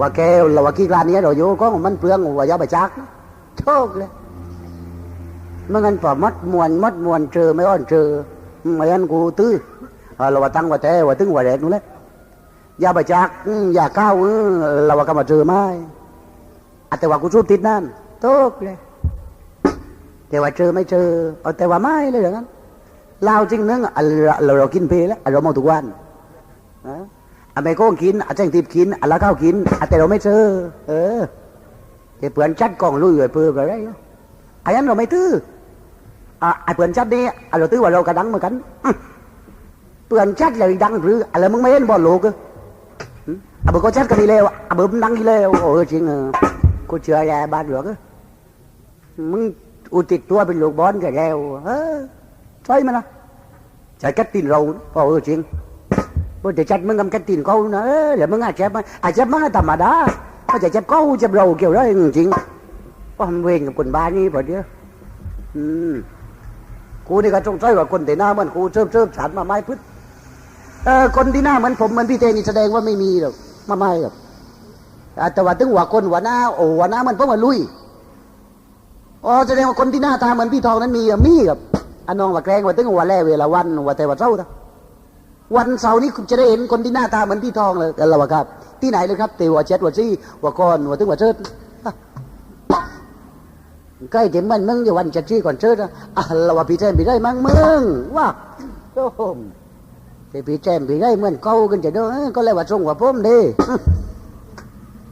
ว่าแกเราว่ากี่กลานนี้เราอยู่ก็มันเปลืองว่ายาไปจักโชคเลยมันงั้นพอมัดมวนมัดมวนเจอไม่อ้อนเจอไม่งั้นกูตื้อเราว่าตั้งว่าแต่ว่าตึงว่าแดกนู่นแหละยาไปจักอยาก้าวเราว่าก็มาเจอไม่อะแต่ว่ากูสู้ติดนั่นโตกเลยแต่ว่าเจอไม่เจอเอาแต่ว่าไม่เลยอย่างนั้นเราจริงนึงอะเราเรากินเพลแล้วอะเราเมาทุกวันนะ อะไม่โก้งกินอะแจ้งทิพกินอะละข้าวกินอะแต่เราไม่เจอเออแต่เพื่อนชัดกล่องลุยไปเพื่อไปได้อันนั้นเราไม่ตื้ออะไอ้เพื่อนชัดนี่อะเราตื้อว่าเรากระดังเหมือนกันเพื่อนชัดเลยดังหรืออะไรมึงไม่เห็นบอลโลกออืมอะเบอร์ก็ชัดกันดีแล้วอะเบอร์มันดังดีแล้วโอ้จริงเออกูเชื่อแย่บ้านหลวงเอมึงอุติดตัวเป็นลูกบอลกันแล้วเออใช่ไหมล่ะใช่กัดตีนเราพอเออจริง พอจะจัดมึงกำกัดตีนเขานะเออเดี๋ยวมึงอาจจะมาอาจจะมาธรรมดาก็จะจับเขาจับเราเกี่ยวได้จริงเพราะมันเวงกับคนบ้านนี้พอเดียวอืมกูนี่ก็จงใจว่าคนแต่หน้าเหมันกูเชิบเชิบฉันมาไม้พึ่เออคนที่หน้าเหมือนผมเหมือนพี่เตนี่แสดงว่าไม่มีหรอกมาไม่หรอกแต่ว่าถึงว่าคนหัวหน้าโอ้หัวหน้ามันเพราะว่าลุยอ๋อแสดงว่าคนที่หน้าตาเหมือนพี่ทองนั้นมีอะมีกับอันนองว่าแกล้งว่าตึงว่าแล่เวลาวันว่าแต่ว่าเช้านะ วันเสาร์นี้คุณจะได้เห็นคนที่หน้าตาเหมือนพี่ทองเลยกันละวครับ ที่ไหนเลยครับเตว่าเจ็ดว่าซี่ว่าก้อนว่าตึงว่าเชิดใกล้ถึงมันมึงอยู่วันจ็ดซี่ก่อนเชิดนะอะละว่าพี่แจมพี่ได้มั้งมึงว่าโอ้โหพี่แจมพี่ได้เหมือนเก่ากันจะเด้อเอ้ยก็เลยว่าทรงว่าผมเด้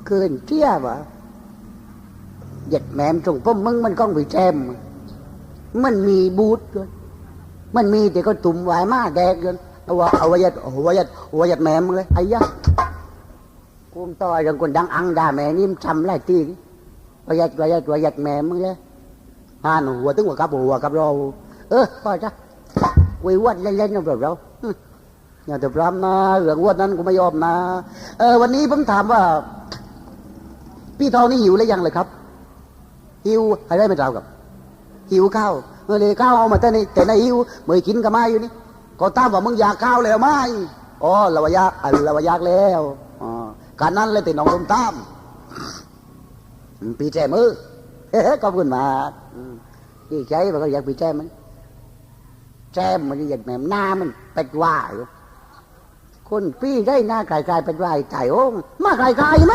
เกินเที่ยวะ giật mẹ trùng có mưng mình con bị xem mình mì bút rồi mình mì thì có tụm vài má đẹp rồi ở ở giật ở giật ở giật mẹ มึงเลยไอ้ยะกูต่อย rằng còn đang ăn đà mẹ นิ่มชำไรตีว่ายัดว่ายัดว่ายัดแม่ มึงเลยฮานหัวตึงหัวกับหัวกับเราเออพอจ้ะวิวัดเล่นๆกับเราอย่าแต่พรำนะเรื่องวัดนั้นกูไม่ยอมนะเออวันนี้ผมถามว่า พี่ทองนี่หิวหรือยังเลยครับ หิวอะไรไม่เท่ากับ หิวข้าวเออเลยข้าวเอามาแต่ในแต่ในหิวเมื่อกินก็มาอยู่นี่ ก็ตามว่ามึงอยากข้าวแล้วไหมอ๋อเราว่าอยากอะเราว่าอยากแล้วอ๋อการนั้นเลยติดน้องลมตามปีแจมือเฮ้ขอบคุณมากอืมพี่ใจมันก็อยากปีแจมันแจมมันอยากแหมหน้ามันเป็ดว่าอยู่คนพี่ได้หน้าไกลๆเป็นว่าไก่โอ้งมาไกลๆไหม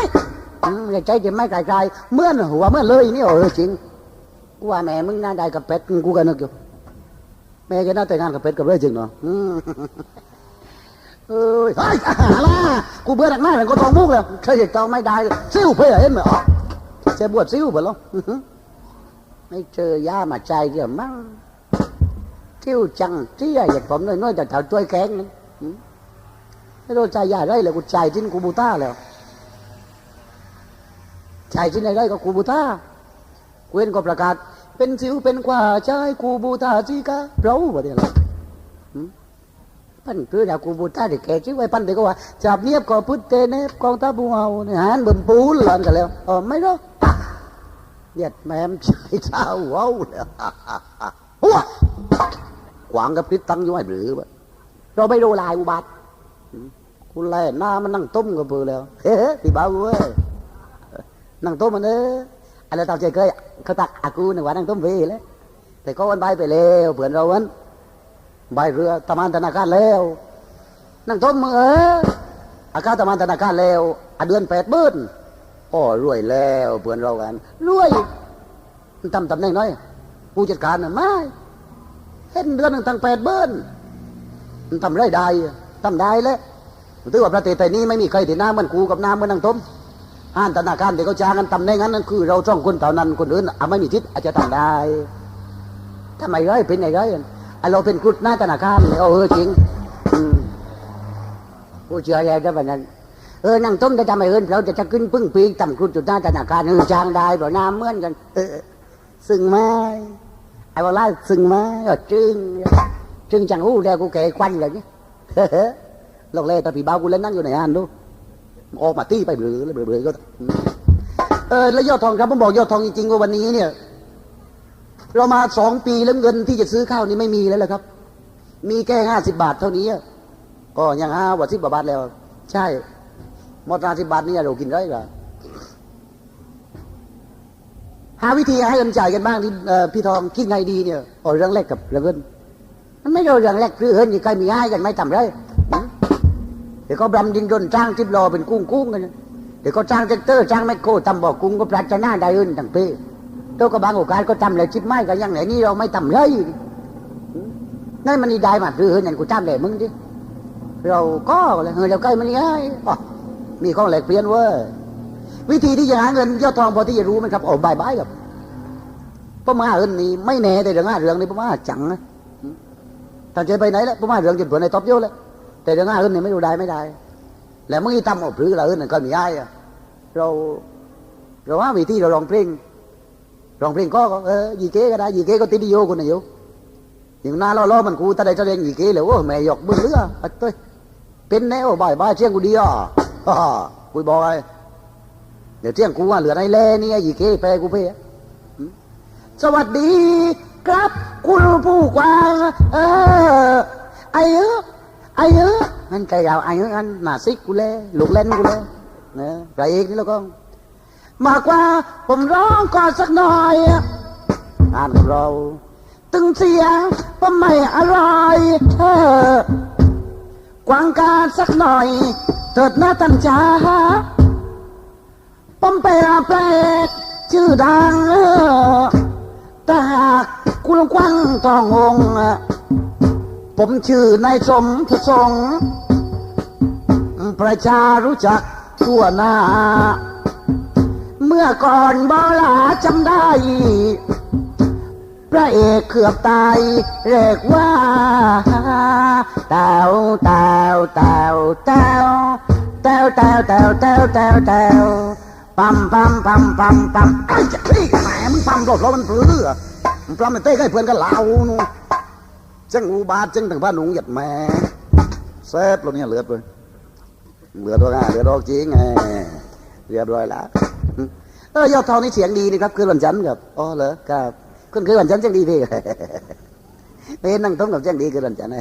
อืมใจจะไม่ไกลๆเมื่อนหัวเมื่อเลยนี่เออจริงกูว่าแม่มึงหน่าได้กับเป็ดกูก็นึกอยู่ แม่แกน่าแต่งงานกับเป็ดกับเลยจริงเนาะเอ้ยเฮ้ยอะกูเบื่อหนักหน้าเลยก็ตองมุกเลยเธอจะจองไม่ได้ซิ้วเพื่อเห็นไหมอ๋อจะบวชซิ้วเปล่าไม่เจอย่ามาใจเดี๋ยวมั้งทิวจังเที่ยอยากผมน้อยๆแต่แถวช่วยแกงนึงอืมไม่รู้ใจยาได้เลยกูใจทิ้นกูบูต้าแล้วชายที่ไหนได้ก็คูบูต้าเว้นก็ประกาศ เป็นสิวเป็นกว่าชายคูบูตาจีกะเราบ่ได้ละหืมพันคือดาวคูบูตาเด็กแก่ชื่อไว้พันเด็กก็ว่าจับเนียบก็พุทธเตเนบกองตาบูเอาเนี่ยหันบิ่มปูนหลอนกันแล้วอ๋อไม่รู้เดียดแม่มชายเท้าว้าวเลยหัวขวางกับพริษตั้งอยู่ไอ้หรือวะเราไม่รู้ลายอุบัติคุณแล่หน้ามันนั่งต้มกับเบือแล้วเฮ้พี่บ้าเว้ยนั่งต้มมันเอ อะไรตามใจเคยเขาตักอากูนึกว่านั่งต้มเวแล้วแต่ก็วันใบไปแล้วเผื่อนเราวันใบเรือตะมานธนาคารแล้วนั่งต้มมือเอออาการตะมานธนาคารแล้วอาเดือนแปดเบิ้ลโอ้รวยแล้วเผื่อนเรากันรวยมันทำตำแหน่งน้อยผู้จัดการน่ะไม่เห็นเดือนหนึ่งตั้งแปดเบิ้ลมันทำไรได้ทำได้แล้วถือว่าประเทศไทยนี้ไม่มีใครที่หน้ามันกูกับหน้ามันนั่งต้ม อ่านธนาคารที่เขาจ้างกันตำแหน่งนั้นนั่นคือ เราสองคนเท่านั้นคนอื่นอะไม่มีทิศอาจจะทำได้ทำไมไรเป็นไงไรอะเราเป็นครุฑหน้าธนาคารเลยเออจริงอืมผู้เชื่ออะไรได้แบบนั้นเออนั่งต้มจะทำไมเอิญเราจะจะขึ้นพึ่งปีกต่ำครุฑจุดหน้าธนาคารเออจ้างได้เพราะน้ำเหมือนกัน เออซึ่งไหมไอ้บอกล่าซึ่งไหมเออจึงจึงจังหู้แล้วกูแก่ควันเลยนี่ลองเล่ตาผีบ้ากูเล่นนั่งอยู่ในอ่านดู ออกมาตี้ไปเบื่อเบื่อก็เออแล้วยอดทองครับผมบอกยอดทองจริงๆว่าวันนี้เนี่ย เรามาสองปีแล้วเงินที่จะซื้อข้าวนี้ไม่มีแล้วละครับ มีแค่ห้าสิบาทเท่านี้ก็ยังห้าวาสิบกว่าบาทแล้ว ใช่มอตราสิบาทนี่เรากินได้หรอหาวิธีให้เงินจ่ายกันบ้างที่พี่ทองคิดไงดีเนี่ยอ๋อเรื่องแรกกับเรื่องเงินมันไม่เราเรื่องแรกคือเงินนี่ใครมีให้กันไม่ต่ำเลย เดี๋ยวก็บรำดินดนจ้างทิบรอเป็นกุ้งกุ้งกันเดี๋ยวก็จ้างเทคเตอร์จ้างแมโครทำบ่อกุ้งก็ปรัชนาได้เงินทั้งปีตัวก็บางโอกาสก็ทำเลยชิดไม่ก็ยังไหนนี่เราไม่ทำเลยนั่นมันนี่ได้มาคือเงินนั่นกูทำเลยมึงดิเราก็เลยเออเราใกล้มันนี่ไงอ๋อมีของแหลกเปลี่ยนเว้ยวิธีที่จะหาเงินยอดทองพอที่จะรู้ไหมครับโอ้บายบายครับประมาเอินนี่ไม่แน่แต่เรื่องห้าเรื่องนี่ประมาจังนะท่านจะไปไหนแล้วประมาเรื่องจุดผลในท็อปเยอะแล้ว แต่เรื่องห้าเอินนี่ไม่รู้ได้ไม่ได้ แล้วมึงอีทำเอาพรือละเอินนั่นก็มีอ้ายอะเราเราว่าวิธีเราลองเพลงลองเพลงก็เออยีเก้ก็ได้ยีเก้ก็ติดดิโยคนนี้อยู่อย่างหน้าล้อๆมันกูตาใดจะเรียนยีเก้เลยโอ้แม่หยอกเบื่อเรืออะเต้ยเป็นแนวบ่ายบ่ายเชี่ยงกูดีอะฮ่ากูบอกไอ้เดี๋ยวเที่ยงกูว่าเหลือในแล่นี่ยีเก้แปกูเพ่สวัสดีครับ คุณผู้กวางเออไอ้ อายุนั่นใจ ayo anh cây đào anh anh mà xích của lê lục lên của lê nè vậy ít nữa con mà qua ผมร้องก่อนสักหน่อยอ่านเราตึงเสียผมไม่อร่อยเออกวางการสักหน่อย เถิดหน้าตั้นจ้าผมไปรัแปลกชื่อดังเออต่กูลงกว้างทองงง ผมชื่อนายสมทศงฆ์ประชารู้จักทั่วหน้า เมื่อก่อนบอลาจำได้ พระเอกเกือบตายเรียกว่าเต้าเต้าเต้าเต้าเต้าเต้าเต้าเต้าเต้าเต้าปั๊มปั๊มปั๊มปั๊มปั๊มไอ้จะพี่แหมมึงปั๊มรถรถมันปลื้อมึงปั๊มมันเต้ให้เพื่อนกันเล่านู่น จังอุบาทจังถึงบ้านหนุ่งหยัดแม่เซฟเราเนี่ยเหลือเลยเหลือดด้วยไงเหลือดอกจริงไงเรียบร้อยแล้วเออยอดทองนี่เสียงดีนะครับคือวันจันทร์ครับอ๋อเหรอครับคุณคือวันจันทร์เสียงดีพี่เป็นนั่งท้องกับเสียงดีคือวันจันทร์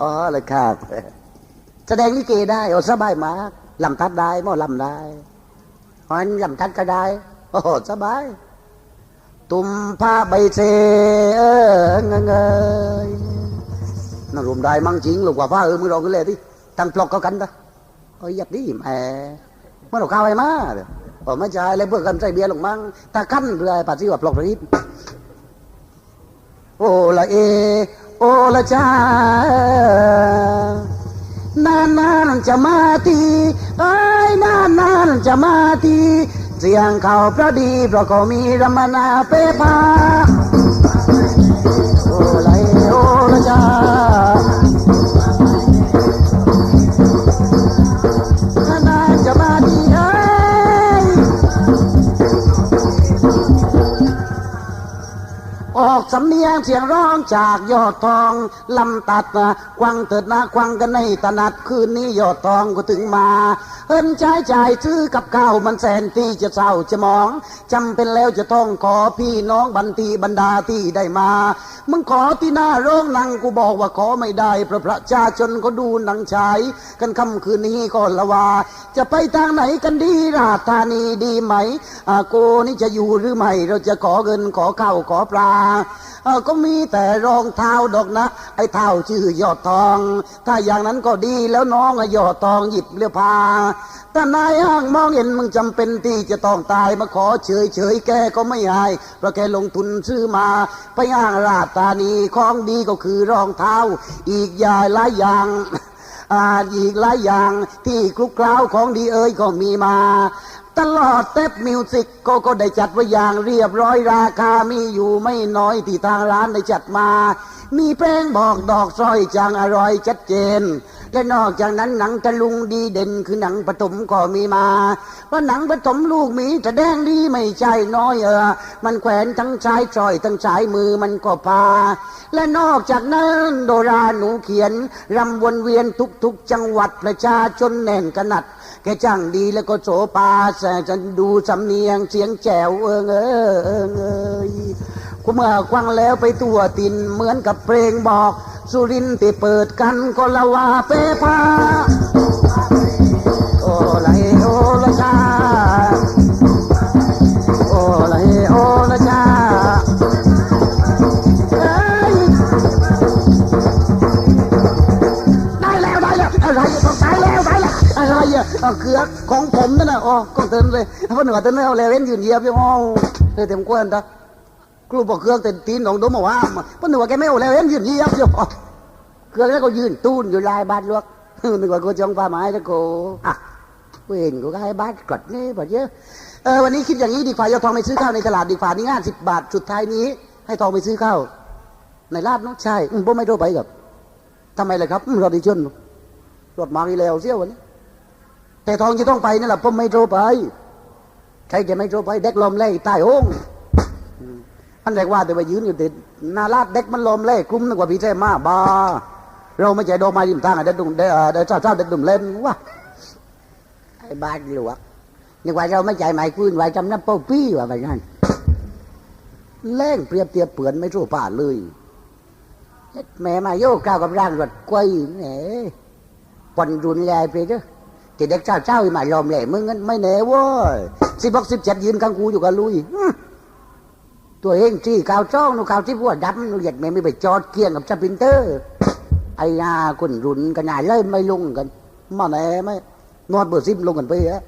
อ๋อเลยครับแสดงลิเกได้โอ้สบายมากลำทัดได้หม้อลำได้ฮอนลำทัดก็ได้โอ้สบาย ตุมผ้าใบเซเออเงยเงยน่ารวมได้มั่งจริงลูกว่าผ้าเออมึงลองกันเลยที่ตั้งปลอกเขากันปะโอ้ยอยากดีแหมเมื่อเราเข้าไปมาเดี๋ยวผมไม่ใช่เลยเพื่อกันใส่เบียร์ลงมั้งตาขั้นเรือปัสสิว่าปลอกรีบโอละเอ โอละจ้านานนานๆจะมาทีเอ้ยนานนานๆจะมาที เสียงเขาพระดีเพราะเขามีรมนาเปพา ออกสำเนียงเสียงร้องจากยอดทองลำตัดนะควังเถิดนะควังกันในตนัดคืนนี้ยอดทองก็ถึงมา เอินใช้จ่ายซื้อกับข้าวมันแสนที่จะเศร้าจะมองจำเป็นแล้วจะต้องขอพี่น้องบันทีบรรดาที่ได้มา มึงขอที่หน้าโรงนังกูบอกว่าขอไม่ได้เพราะประชาชนก็ดูหนังฉายกันค่ำคืนนี้ก็ละวา จะไปทางไหนกันดีราชธานีดีไหมอาโกนี่จะอยู่หรือไม่เราจะขอเงินขอข้าวขอปลาก็มีแต่รองเท้าดอกนะ ไอ้เท้าชื่อยอดทอง ถ้าอย่างนั้นก็ดีแล้วน้องอยอดทองหยิบเรือพาถ้านายห้างมองเห็นมึงจำเป็นที่จะต้องตายมาขอเฉยเฉยแกก็ไม่ให้เพราะแกลงทุนซื้อมา ไปอ้างราชธานีของดีก็คือรองเท้า อีกอย่างหลายอย่างอ่าอีกหลายอย่างที่คลุกคล้าของดีเอ้ยก็มีมา ตลอดเทปมิวสิกก็ก็ได้จัดไว้อย่างเรียบร้อยราคามีอยู่ไม่น้อยที่ทางร้านได้จัดมา มีเพลงบอกดอกสร้อยจางอร่อยชัดเจน และนอกจากนั้นหนังตะลุงดีเด่นคือหนังปฐมก็มีมาเพราะหนังปฐมลูกมีแสดงดีไม่ใช่น้อยเออ มันแขวนทั้งชายจอยทั้งชายมือมันก็พา และนอกจากนั้นโดราหนูเขียนรำวนเวียนทุกๆ จังหวัดประชาชนแน่นขนาดแกจ้างดีแล้วก็โสปาแสจะดูสำเนียงเสียงแจ๋วเอิงเออเอิงเอยเมื่อควังแล้วไปตัวตินเหมือนกับเพลงบอก สุรินที่เปิดกันก็ละว่าเปพาโอ้ละเฮโอ้ละชาโอ้ละเฮโอ้ละชาได้แล้วได้แล้วอะไรต้องตายแล้วได้แล้วอะไรอะเกือของผมนั่นน่ะอ๋อก็เติมเลยเพราะหนึ่เติมแล้วเลเว่นยืนเยียบพี่อ๋อเลยเต็มกวนตา ครูบอกเครื่องเต็มตีนของดมมาว่าเพราะหนึ่งว่าแกไม่เอาแล้วเว้นยืนยียบอยู่เครื่องแล้วก็ยืนตูนอยู่ลายบ้านลวกหนึ่งว่ากูจองผ้าไม้แล้วกูอะกูเห็นกูก็ให้บ้านกดนี่พอเยอะเออวันนี้คิดอย่างนี้ดีกว่าเอาทองไปซื้อข้าวในตลาดดีกว่านี่ห้าสิบบาทสุดท้ายนี้ ให้ทองไปซื้อข้าวในลาดเนาะใช่อืมผมไม่โทรไปกับทำไมเลยครับอืมรอดิชนรถมาอีแล้วเสี้ยววันนี้แต่ทองจะต้องไปนั่นแหละผมไม่โทรไปใครจะไม่โทรไปเด็กลมเล่ใต้ห้อง มันแรกว่าแต่ว่ายืนอยู่ติดนาลาดเด็กมันลมเล่กลุ้มนึกว่าพี่แท้มาบ้าเราไม่ใจดอกไม้ริมทางอะเด็กดุมเด็กเอ่อเด็กเจ้าเจ้าเด็กดุมเล่นวะไอ้บ้านหลวกนึกว่าเราไม่ใจหมายคืนไว้จำน้ำเป้าปี้ว่าไปนั่นแล่งเปรียบเทียบเปือนไม่รู้ป่าเลยแม่มาโยกก้าวกับร่างรถกล้วยแหนปนรุนแรงไปเด้อที่เด็กเจ้าเจ้ามาลอมแหล่มึงงั้นไม่แน่ว้ยสิบหกสิบเจ็ดยืนข้างกูอยู่กับลุย ตัวเองที่ข่าวจ้องนูข่าวที่พวกดำนูเหยียดแม่ไม่ไปจอดเกียงกับสปินเตอร์ ไอ้ยาคนรุนกันหนาเลยไม่ลงกันมาแน่ไหมนอนเบอร์ซิมลงกันไปฮะ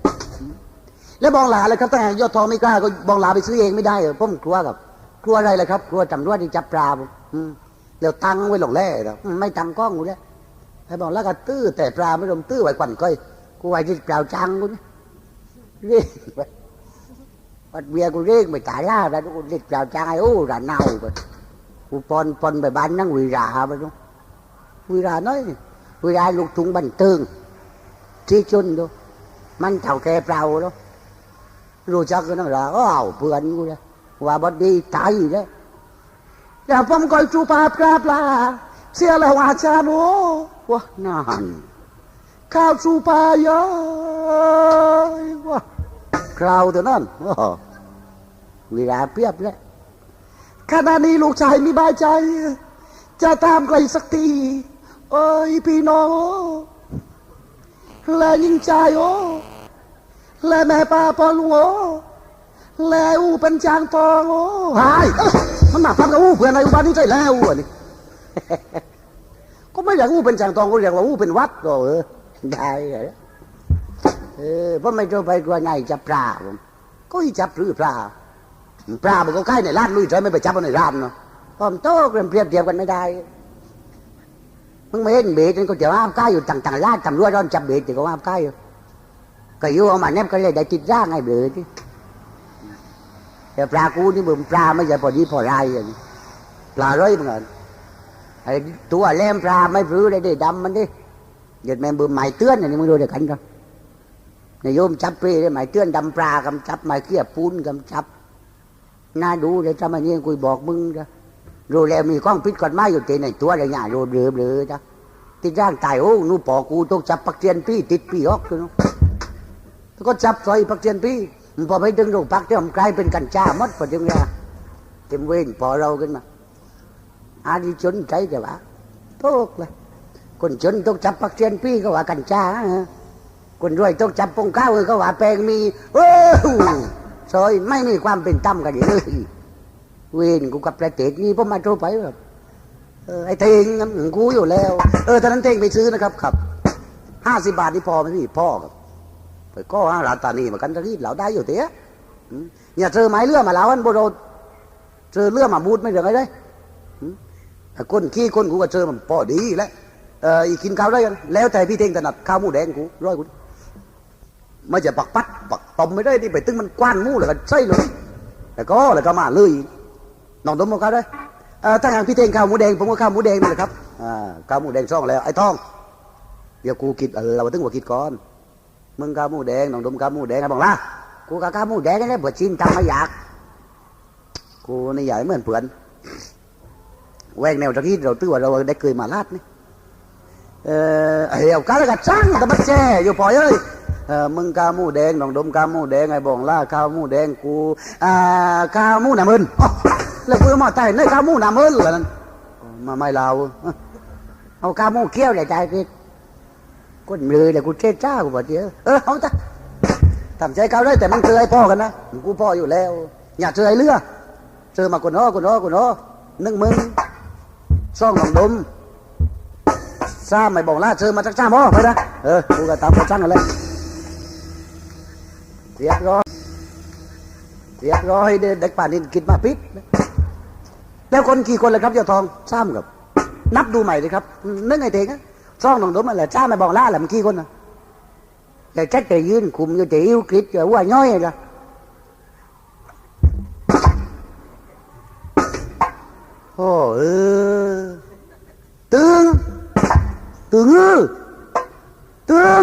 แล้วบองหลาเลยครับแต่ยอดทองไม่กล้าก็บองหลาไปซื้อเองไม่ได้เหรอผมกลัวกับกลัวอะไรเลยครับกลัวตำรวจที่จับปลาผมอืมเดี๋ยวตังไว้หลงแร่แล้วไม่ตังกล้องกูเนี่ยให้บอกแล้วก็ตื้อแต่ปลาไม่ลงตื้อไว้ควันก้อยกูไว้ที่เปล่าจังกูเนี่ย ปวัดเบียร์กูเรียกไม่ตายล่าแล้วกูเรียกเปล่าจังไอ้โอ้ระเน่าไปกูปอนปอนไปบ้านนั่งวิราไปดูวิราน้อยนี่วิราลูกทุงบันเทิงที่ชนดูมันเท่าแก่เปล่าแล้วรู้จักกันนั่งละอ้าวเพื่อนกูเลยว่าบดดีตายแล้วอย่าผมคอยจูปาปลาปลาเสียแล้วอาจารย์โอ้วะนานข้าวจูปาเยอะวะ คราวเท่านั้นเวลาเปียบแล้วขณะนี้ลูกชายมีบายใจ จะตามไกลสักทีเอ้ยพี่น้องและยิ่งใจโอ้และแม่ป้าปอลุงโอ้แล้วอูเป็นจางทองโอ้หายมันมาฟังกับอูเพื่อนอะไรอูบ้านนี้ใจแล้วอูอันนี้ก็ไม่อยากอูเป็นจางทองก็เรียกว่าอูเป็นวัดก็เออได้ เออพราะไม่จะไปกลัวไงจับปลาผมก็จับหรือปลาปลามันก็ใกล้ในร้านลุยใจไม่ไปจับมันในร้านเนาะพอมโตเรียมเปรียบเทียบกันไม่ได้มึงไม่เห็นเบ็ดมันก็เดี๋ยวอ้ามใกล้อยู่ต่างๆร้านตำรวจร้อนจับเบ็ดเดี๋ยวก็อ้ามใกล้อยู่ก็อยู่เอามาแนบก็เลยได้ติดร่างไอ้เบ็ดแต่ปลากูนี่มึงปลาไม่ใช่พอดีพอไรอย่างนี้ปลาร้อยมึงเงินไอ้ตัวแหลมปลาไม่ปลื้อเลยได้ดำมันดิเดี๋ยวแม่งบึมหมายเตือนอย่างนี้มึงดูเดี๋ยวกันกัน นายโยมจับเปรย์หมายเตือนดำปลากำจับหมายเกี้ยปูนกำจับน่าดูเลยถ้ามันนี่กูบอกมึงจ้ะรู้แล้วมีข้องพิษกฎหมายอยู่ที่ในตัวอะไรอย่างรู้เรือเรือจ้ะติดร่างตายโอ้นู่ปอกูต้องจับปักเทียนพี่ติดพี่ออกคือเนแล้วก็จับซอยปักเทียนพี่พอไปถึงโรงพักที่ผมกลายเป็นกัญชาหมดพอถึงเวลาเต็มเวรพอเราขึ้นมาอาดิชนใจแต่ว่าโตกเลยคนจนต้องจับปักเทียนพี่ก็ว่ากัญชาฮะ คนรวยต้องจับปงข้าวก็ว่าแปลงมีโอ้ซอยไม่มีความเป็นธรรมกันเลยเวรกูกับประเทศนี้ผมมาโทรไปแบบเออไอ้เทงกูอยู่แล้ว เออตอนนั้นเทงไปซื้อนะครับครับห้าสิบบาทนี่พอไหมพี่พ่อครับไปก็หาราตานีมากันตะรีดเหลาได้อยู่เตี้ยเนี่ยเจอไม้เลื่อมาแล้วอันโบโรเจอเลื่อมาบูดไม่เหลือไงได้อืมแต่คนขี้คนกูก็เจอมันพอดีแล้วเอออีกกินข้าวได้กันแล้วแต่พี่เทงถนัดข้าวหมูแดงกูร้อยกู ไม่จะปักปัดปักตอมไม่ได้นี่ไปตึงมันกว้านมูเลยก็ใช่เลยแต่ก็แล้วก็มาเลยน้องดมมาข้าวได้เออถ้าอย่างพี่เทงข้าวหมูแดงผมก็ข้าวหมูแดงนี่แหละครับข้าวหมูแดงช่องแล้วไอ้ทองเดี๋ยวกูคิดเราถึงว่าคิดก่อนมึงกาหมูแดงน้องดมกาหมูแดงไอ้บอกละกูกากาหมูแดงนี่เปิดชินทำไม่อยาก กูนี่ใหญ่เหมือนเพื่อนแวกแนวตะกี้เราตื้อว่าเราได้เคยมาลาดนี่เออเหี่ยวกาแล้วก็ช่างแต่มันแช่อยู่ปล่อยเอ้ย มึงกาหมูแดงน้องดมกาหมูแดงไอ้บองล่าข้าวหมูแดงกูอ่าข้าหมูหนามึนแล้วกูมาใต้ในข้าวหมูหนามึนเหรอนั่นมาไม่ลาเอาข้าหมูเคี้ยวเลยใจพี่ก้นมือเลยกูเจ๊จ้ากูบอกเดียวเออเอาจ้ะทำใจเขาได้แต่มันเจอไอ้พ่อกันนะกูพ่ออยู่แล้ว อย่าเจอไอ้เลือเจอมาคนน้อคนน้อคนน้อนึ่งมึงซ่องหนองดมซาไม่บอกล่าเจอมาจากจ้าพ่อไปนะเออกูก็ตามไปช่างกันเลย เรียบร้อยเรียบร้อยเด็กป่านนี้คิดมาปิดแล้วคนกี่คนเลยครับเจ้าทองซ้ำกับ นับดูใหม่เลยครับนึกไงเถงอะซ่องหนองดมมาเลยจ้าไม่บอกล่าแหละมันกี่คนนะแต่แจ็คแต่ยืนคุมอยู่แต่อิ้วคลิปจะว่าย่อยลยโอ้เออตึงตึงตึง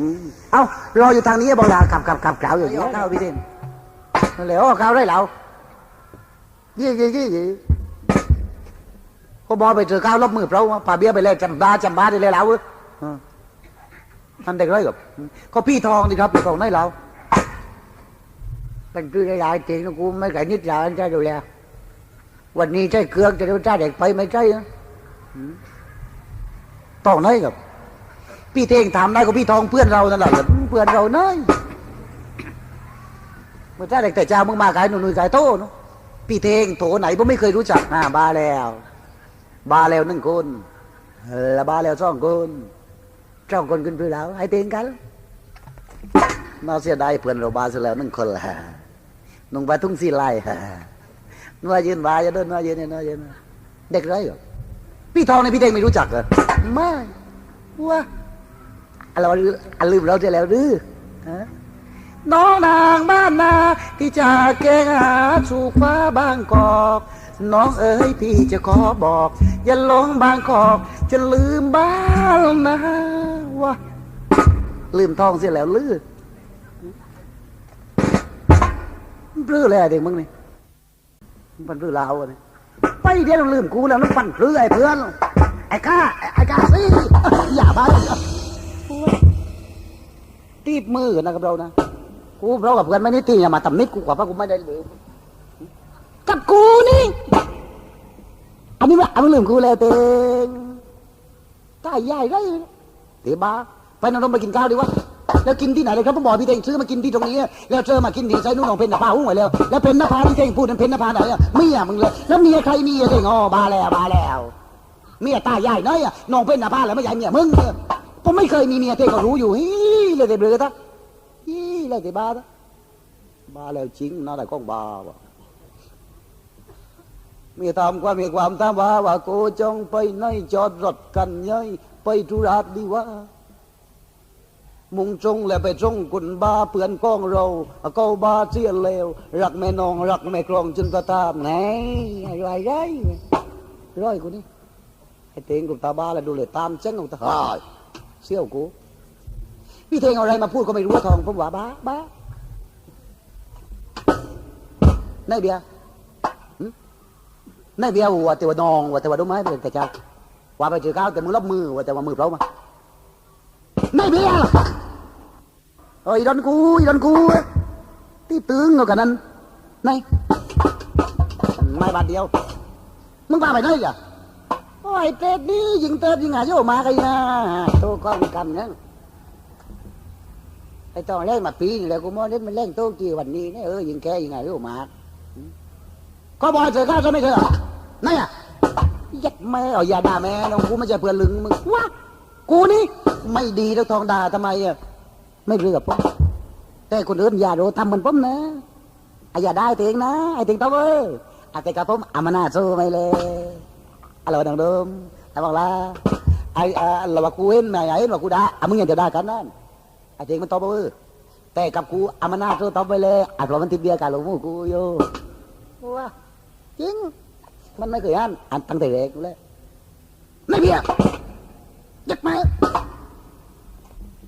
เจ้อะมึงนับเลยดิเออนึกมึงอะช่องหนองดูบ้าเจ้ามาบอกล่าเลยอยากแม่นซื้อมาเต่าเลยอะอีเฮ้ยเฮ้ยเฮ้ยอยากแม่เตี้ยงกูขากันก็เลยกันห้างโตกับบ้างเล่นขากันเยี่ยมชุบอืมเอ้ารออยู่ทางนี้บอกลาขับขับขับเก่าอย่างนี้เก่าพี่เด่นเหลวเก่าได้เหล่ายี่ยี่ยี่ยี่ก็บอกไปเจอเก้าลบมือเปล่าป่าเบี้ยไปเลยจำบาจำบาได้เลยเหล่าเว้ยเออทำเด็กไรกับก็พี่ทองนี่ครับพี่ทองได้เหล่าเป็นคือได้หลายจริงนะกูไม่ไก่นิดหลายใจดูแลวันนี้ใช่เครื่องจะได้จ้าเด็กไปไม่ใช่นะต้องไหนกับ พี่เท่งถามได้ก็พี่ทองเพื่อนเรานั่นแหละเพื่อนเราเนยเมื่อจ้าเด็กแต่เจ้ามึงมาขายหนุ่ยขายโต้เนอะพี่เท่งโถไหนผมไม่เคยรู้จักอ่าบาแล้ว บาแล้วหนึ่งคนแล้วบาแล้วสองคนสองคนขึ้นเพื่อเราให้เท่งกันน่าเสียดายเพื่อนเราบาเสียแล้วหนึ่งคนละนุ่งบาทุ่งสีลายนัวยืนบาจะเดินนัวยืนเนี่ยนัวยืนเด็กไรเหรอพี่ทองในพี่เด้งไม่รู้จักเหรอไม่ว่า เราอันลืมเราจะแล้วหรือน้องนางบ้านนาที่จะเกงหาสู่ฟ้าบางกอก น้องเอ๋ยพี่จะขอบอก อย่าหลงบางกอก จะลืมบ้านนะว่าลืมทองเสียแล้วลือลื้อเลยอะเด็กมึงนี่มันลื้อลาวอะเนี่ไปเดี๋ยวลืมกูแล้วน้ำปั่นเรือไอ้เพื่อนไอ้ก้าไอ้ไอ้ก้าสิอย่าบ้า ตีบมือนะครับเรานะกูเรากับเพื่อนไม่ได้ตีอย่ามาตำนิดกูกว่าเพราะกูไม่ได้ลืมกับกูนี่ อันนี้ว่าอันนี้ลืมกูแล้วเต็งกล้าใหญ่ได้เดี๋ยบ้าไปนอนไปกินข้าวดีวะแล้วกินที่ไหนเลยครับผมบอกพี่เต็งซื้อมากินที่ตรงนี้ แล้วเจอมากินที่ใส่นุ่นของเพนนภาหุ้งไปแล้วแล้วเพนนภาที่เต็งพูดนั้นเพนนภาไหนอะเมียมึงเลยแล้วเมียใครเมียเต็งอ๋อบาแล้วบาแล้วเมียตายใหญ่น้อยอะน้องเพนนภาแล้วไม่ใหญ่เมียมึง ผมไม่เคยมีเมียเต็งก็รู้อยู่ฮีเลยแต่เบลอตะฮีเลยแต่บ้าตะบ้าแล้วจริงน่าแต่ก้องบ้าวะมีตามความมีความตามว่าว่ากูจงไปไหนจอดรถกันยัยไปธุระดีวะมุงจงและไปจงกุนบาเปือนก้องเราเก้าบาเสียเลวรักแม่นองรักแม่กรองจนกระตามไหนอะไรไรร้อยกูนี่ไอ้เตงกูตาบ้าแล้วดูเลยตามเจ้งกูตาหาย เสี่ยวกูพี่เทงเอาอะไรมาพูดก็ไม่รู้ว่าทองผมว่าบ้าบ้าในเบียในเบียว่าแต่ว่านองว่าแต่ว่าดูไม้เป็นแต่เจ้าว่าไปเจอก้าวแต่มึงรับมือว่าแต่ว่ามือเปล่ามาไม่เบียหรอกเอ้ยดอนกูอีดอนกูที่ตึงเอากันนั้นไหนไม่บาทเดียวมึงพาไปไหนอะ โอ้ยเต็ดนี่ยิงเติบยิงหาโยมากันนะโตก้องกันนะไอ้ตอนแรกมาปีนี่แหละกูมอเล่นมันเล่นโตกี่วันนี้เนี่ยเออยิงแค่ยิงหาโยมาก็บอกให้เจอข้าจะไม่เจอไหนอะยัดแม่เอาอย่าด่าแม่น้องกูไม่ใช่เพื่อนลึงมึงว้ากูนี่ไม่ดีแล้วทองด่าทำไมอะไม่เลือกผมแต่คนอื่นอย่าโดนทำเหมือนผมนะอะอย่าได้เองนะไอ้ติงต้องเอ้ยอะแต่กับผมอามานาสู้ไม่เลย อะไรวะดังเดิมแต่บอกละไอ้อะเราว่ากูเห็นไงไอ้ว่ากูด่าอะมึงยังจะได่ากันนั่นไอ้ติงมันตอบเอ้แต่กับกูอามานาสู้ตอบไปเลยอะเรามันติดเบียกันหลงมูกูอยู่ว่าจริงมันไม่เคยอ่านอ่านตั้งแต่เด็กเลยไม่เบียร์ยัดม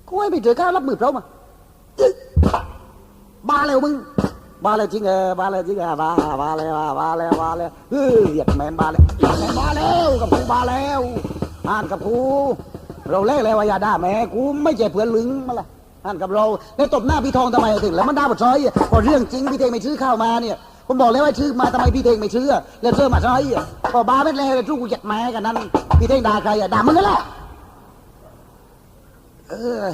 กูให้ไปเจอข้าวรับมือเปล่ามาจึ๊กบ้าแล้วมึง บ้าแล้วจริงเออบ้าแล้วจริงเออบ้าบ้าแล้วบ้าแล้วบ้าแล้วเฮ้ยยัดแมนบ้าแล้วยัดแมนบ้าแล้วกับกูบ้าแล้วอ่านกับกูเราเล่แล้วว่าอย่าด่าแม่กูไม่ใช่เพื่อนลึงมาละท่านกับเราแล้วตบหน้าพี่ทองทำไมถึงแล้วมันด่าบทช้อยอะพอเรื่องจริงพี่เทงไม่ซื้อข้าวมาเนี่ยผมบอกแล้วว่าชื่อมาทำไมพี่เทงไม่ซื้อแล้วเสื้อมาช้อยอะพอบาไม่แล้วเลยทุกกูจัดแม้กันนั้นพี่เทงด่าใครอะด่ามึงนั่นแหละเออ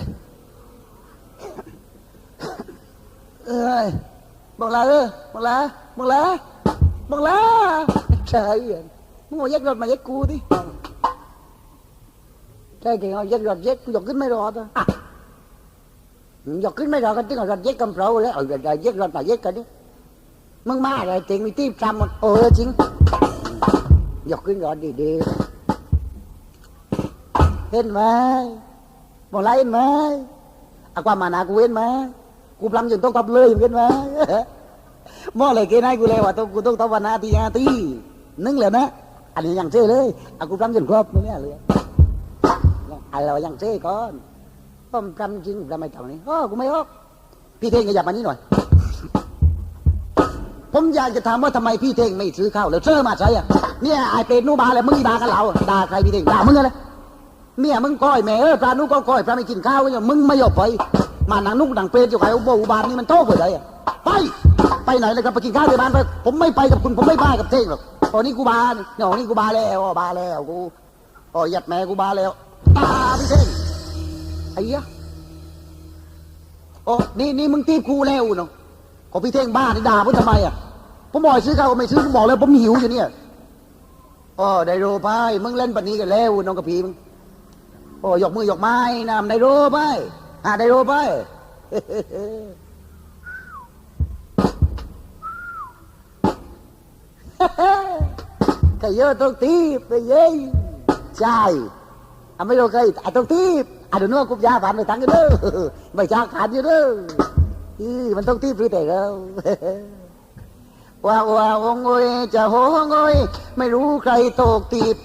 เอ้ย บอกลาเออบอกลาบอกลาบอกลาใช่อมึงเอาเย็ดรถมาเย็ดกูดิใช่จริงเอาเย็ดรถเย็ดกูยกขึ้นไม่รอดอะอะยกขึ้นไม่รอดก็ต้องเอารถเย็ดกำเพราแล้วเอารถเย็ดรถมาเย็ดกันดิมึงมาอะไรจริงมีตีบทำหมดเออจริงยกขึ้นรถดีๆเห็นไหมบอกลาเห็นไหมอะความมานากูเห็นไหม กูพลังจนต้องทำเลยเห็นไหมมอเลยเกณฑ์ให้กูเลยว่าต้องกูต้องทำวันนาทีนาทีนึงเลยนะ อันนี้ยังเจ้เลยอากูพลังจนครบมึงเนี่ยเลยอะไรวะยังเจ้ก่อนผมพลังจริงทำไมทำนี้อ๋อกูไม่ออกพี่เท่งขยับมานี่หน่อย ผมอยากจะถามว่าทำไมพี่เท่งไม่ซื้อข้าวแล้วเชื่อมาใช่อะเนี่ยไอเป็ดนูบาเลยมึงด่ากันเราด่าใครพี่เท่งด่ามึงอะไรเมียมึงก้อยแม่เออปลานุก็ก้อยปลาไม่กินข้าวก็อย่างมึงไม่ยอมไป มาหนังนุกหนังเป็ดอยู่ไงอุบอุบานนี่มันโตกว่าเลยอะไปไปไหนเลยครับไปกินข้าวที่บ้านไปผมไม่ไปกับคุณผมไม่บ้ากับเท่งหรอกตอนนี้กูบาเนี่ยเนี่ยนี่กูบาแล้วอ๋อบาแล้วกูอ๋อยัดแม่กูบาแล้วตาพี่เท่งไอ้เหี้ยโอ้นี่นี่มึงตีบกูแล้วเนาะก็พี่เท่งบ้านี่ด่าผมทำไมอะผมบอกซื้อข้าวก็ไม่ซื้อผมบอกแล้วผมหิวอยู่เนี่ยอ๋อไดโรไปมึงเล่นปันนี้กันแล้วน้องกระพีมึงโอ้ยกมือยกไม้นำไดโร ไปหาไดโรไป cái giờ tôi tiếp bây giờ trai à mấy đồ cây à tôi tiếp à đừng nói cục gia phản mày thắng cái đó mày cha khán cái đó ừ, mình ต้อง tiếp rồi แต่เราว้าวว้าวโงยจะโหงอยไม่รู้ใครตกตีบ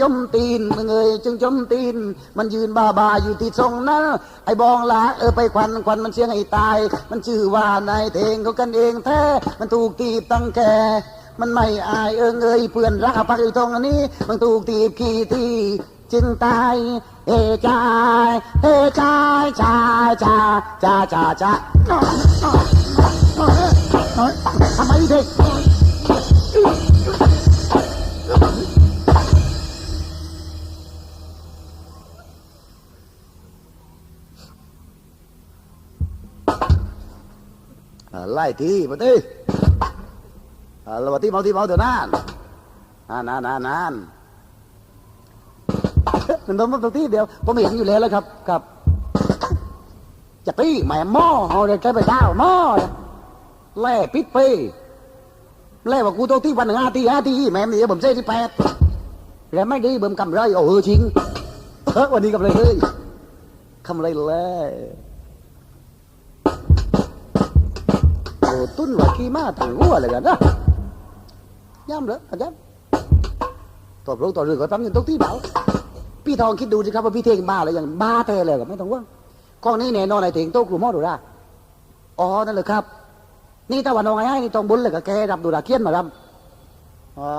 จมตีนมึงเอ้ยจึงจมตีน มันยืนบ้าบาอยู่ที่ทรงนะไอ้บองหลาเออไปควันควันมันเสียงไอ้ตาย มันชื่อว่านายเทงเขากันเองแท้มันถูกตีบตั้งแก่มันไม่อายเอิงเอ้ยเพื่อนรักพักอยู่ตรงอันนี้ มันถูกตีบขี้ที่จึงตายเอจายเอจายจาจาจาจาจาทำไมเด็ก ไล่ทีมาตีเรามาตีเมาตีเมาเดี๋ยวนานนานนานนานนานมันต้องต้องตีเดียวผมเห็นอยู่แล้วแล้วครับครับจะตีแม่หม้อเอาเด็กใช้ไปดาหม้อแล่ปิดไปแล่ว่ากูต้องตีวันหนึ่งห้าตีห้าตีแม่เนี่ยผมเซ่ที่แปดแล้วไม่ดีผมกำไรโอ้เออจริงเออวันนี้กำไรเลยกำไรเลย ตุ้นว่าขี้มาถังรั่วเลยกันนะย่ำเหรออาจารย์ตบลงต่อเรื่องก็ทำอยังต้องที่เบาพี่ทองคิดดูสิครับว่าพี่เทงบ้าอะไรอย่างบ้าแท้เลยกับไม่ต้องว่ากล้องนี้แน่นอนไอ้เทงโต๊ะกลุ่มหม้อดูได้อ๋อนั่นเลยครับ นี่ตะวันนองไอ้ไอ้นี่ตองบุญเลยกับแกรับดูดาเคียนมารับอ๋อ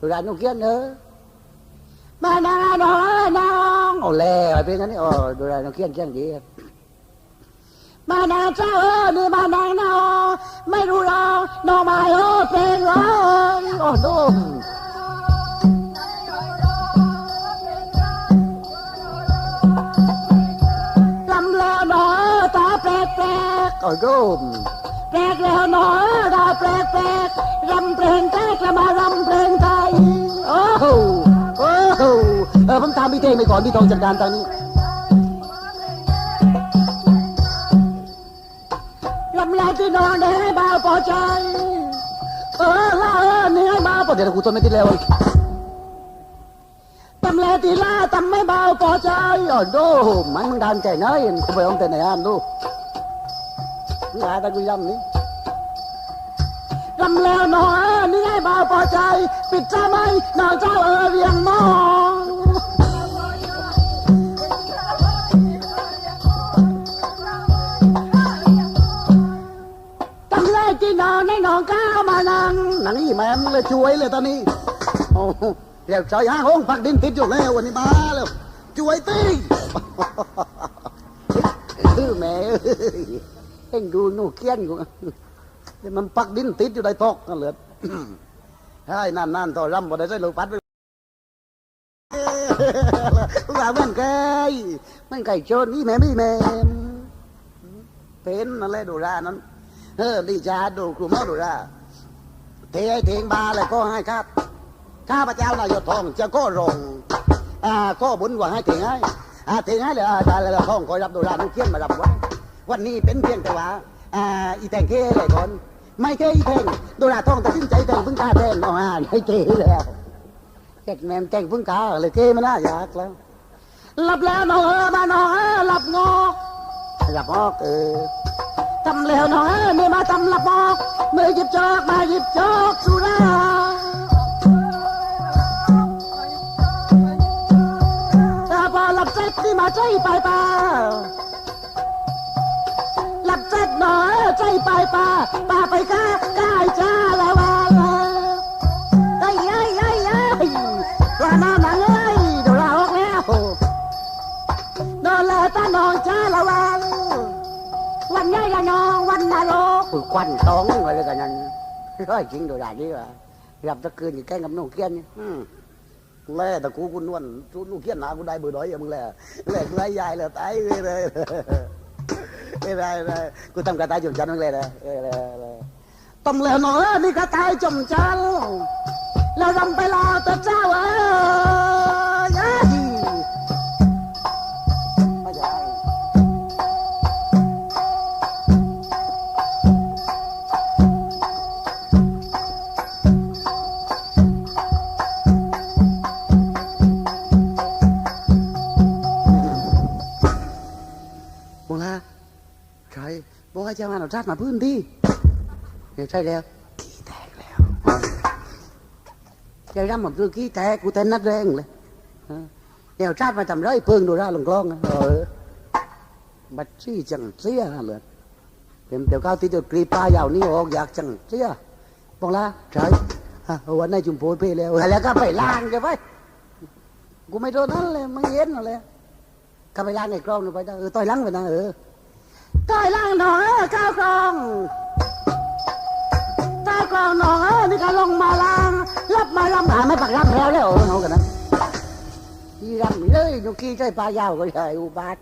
ดูดานุเคียนเนอะมาน้องน้องน้องโอ้แล่ไอ้เป็นงั้นนี่อ๋อดูดานุเคียนเคียนดี มานางเจ้าเออนี่มานางนาไม่รู้หรอกน้องมาโอ้เป็นร้อยโอ้นุ่มลำแล้วหนอตาแปลกแปลกโอ้นุ่มแปลกแล้วหนอตาแปลกแปลกรำเพลงแจ๊กแล้วมารำเพลงไทยโอ้โหโอ้โหเออผมตามพี่เท่งไปก่อนพี่ทองจัดการตอนนี้ พี่นอนได้ให้บ่าวพอใจ เออล่าเออเนี่ให้บ่าวพอเดี๋ยวกูทนไม่ติดแล้วตำแลตีล่าตำไม่บ่าวพอใจอ๋อดูมันมึงดันใจน้อยกูไปเอาแต่ไหนอ่านดูมึงหาตะกุยำนี่ลำแล้วหนอเนี่ให้บ่าพอใจ ปิดจ้าไหมนอนเจ้าเออเรียงมอง นะนี่แม่มเลยช่วยเลยตอนนี้โอ้เดี๋ยวชายห้าห้องพักดินติดอยู่แล้ววันนี้มาแล้วช่วยตีแม่เอ้ยเอ็งดูหนูเกี้ยนกูเดี๋ยวมันปักดินติดอยู่ในตอกนั่นเหลือให้นั่นนั่นต่อรำบ่ได้ใส่ลูกปัดไปว่ามันไก่มันไก่โจรนี่แม่ไม่แม่เป็นนั่นแหละดูรานั้นเออดีจ้าดูครูหมอดูรา เทให้เทงบาเลยก็ให้ครับข้าพเจ้านายทองจะก็รงอ่าก็บุญหวังให้ถึงให้อ่าถึงให้เลยอ่าได้แล้วทองคอยรับดูรานุเขียนมารับไว้วันนี้เป็นเพียงแต่ว่าอ่าอีแตงเก้เลยก่อนไม่เก้อีแตงดูราทองตัดสินใจแตงพึ่งกาแตงเอาอ่านให้เก้แล้วแกแมมแตงพึ่งกาเลยเก้ไม่น่าอยากแล้วหลับแล้วน้องเออมาน้องเออหลับงอกหลับงอกเออ จำแล้วน้อมือมาจำลับอกมือหยิบจอกมาหยิบจอกสุราตาบอหลับเจ็ดนี่มาใจไปป่าหลับเจ็ดหนอใจไปป่า ควันตองอะไรกันนั้นร้อยจริงเดี๋ยวลาดีว่ะหลับตะคืนอยู่แกล้งกับน้องเกี้ยนอืมแล่แต่กูกูนวลทุลูกเขียนหนากูได้เบอร์น้อยอย่างมึงแหละแหละกูได้ยายเลยตายเลยเลยไม่ได้เลยกูทำกระต่ายจมจันมึงเลยนะเออเลยเลยต้มแล้วหนอนี่กระต่ายจมจันทร์แล้วรำไปรอตัวเจ้าเอ้ บอกให้เจ้ามาหนอจัดมาพื้นที่เดี๋ยวใช่แล้วขี้แตกแล้วเจะรำมาคือขี้แตกกูเต้นนัดแรงเลยเดี๋ยวจัดมาทำไรเพิ่งดูร่าลงกล้องเออบัดซี่จังเสียเลยเดี๋ยวเดี๋ยวก้าวที่จะกรีปลายาวนี่ออกอยากจังเสียบอกละใช่วันไหนจุ่มโพดเพแล้วแล้วก็ไปล้างจะไปกูไม่โดนนั่นเลยไม่เย็นอะไรก็ไปล้างในกล้องนู่นไปเออต่อยล้างไปนะเออ ต่อยล่างหนองเออข้าวกลองข้าวกลองหนองเออนี่ก็ลงมาล่าง รับมาลำหาไม่ปักลำแล้วแล้วเอากันนะยี่รำเลยนุกี้ใจปลายาวก็ใช่อุบาท